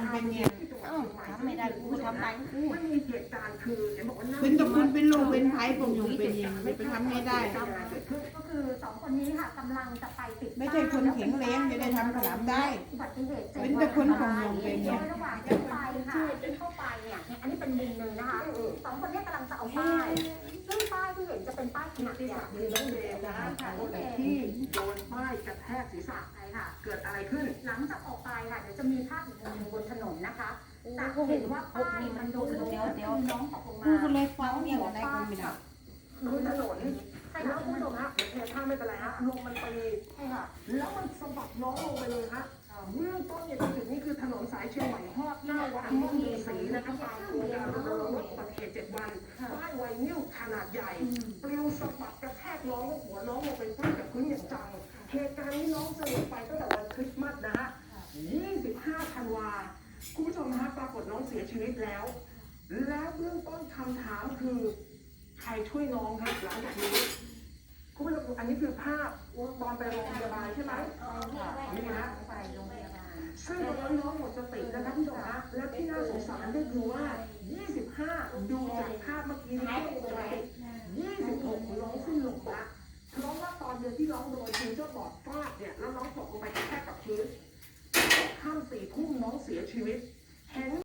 งเป็นไงเอ้าทำไม่ได้กูทำได้กูมันมีเหตุการณ์คือเห็นบอกว่านั่งเป็นตะคุณเป็นลูกเป็นไผ่ปงยงเป็นยังจะไปทำไม่ได้ ก็คือสองคนนี้ค่ะกำลังจะไปติดไม่ใช่คนแข็งแรงจะได้ทำขนมได้ อุบัติเหตุเป็นแต่คนของยงเป็นไงระหว่างที่ไปค่ะที่เข้าไปเนี่ยอันนี้เป็นมุมหนึ่งนะคะสองคนนี้กำลังจะเอาป้ายซึ่งป้ายที่เห็นจะเป็นป้ายขนาดที่ใหญ่สามคือน้องเดมนะฮะที่โดนป้ายกระแทกศีรษะใช่ค่ะ เกิดอะไรขึ้นหลังจากออกไปค่ะเดี๋ยวจะมีภาพอีก จะเห็นว่าป้ายมันโดนลงแล้วเดี๋ยวน้องตกลงมากูก็เลยฟังเนี่ยอะไรก็ไม่ได้คือถนนใช่แล้ค่ะวคุณผู้ชมฮะเดี๋ยวถ้าไม่เป็นไรฮะลมมันตีใช่ค่ะ แล้วมันสะบัดน้องลงไปเลยฮะเบื้องต้นเนี่ยจุดนี้คือถนนสายเชียงใหม่ฮอดหน้าวัดม่วงมีศรีนะครับตามโครงการรณรงค์ลดอุบัติเหตุเจ็ดวันป้ายไวนิวขนาดใหญ่ปลิวสะบัดกระแทกน้องหัวน้องลงไปฟาดกับพื้นอย่างจังเหตุการณ์นี้น้องสลบไปตั้งแต่วันคริสต์มาสนะฮะ25ธันวาคุ คุณผู้ชมฮะปรากฏน้องเสียชีวิตแล้ว แล้วเบื้องต้นคำถามคือใครช่วยน้องครับหลังจากนี้คุณผู้ชมอันนี้คือภาพตอนไปโรงพยาบาลใช่ไหมนี่นะไปโรงพยาบาลซึ่งตอนนั้น้องหมดสตินะครับผู้ชมฮะและที่น่าสงสารก็คือว่า 25 ดูจากภาพเมื่อกี้ Thank you.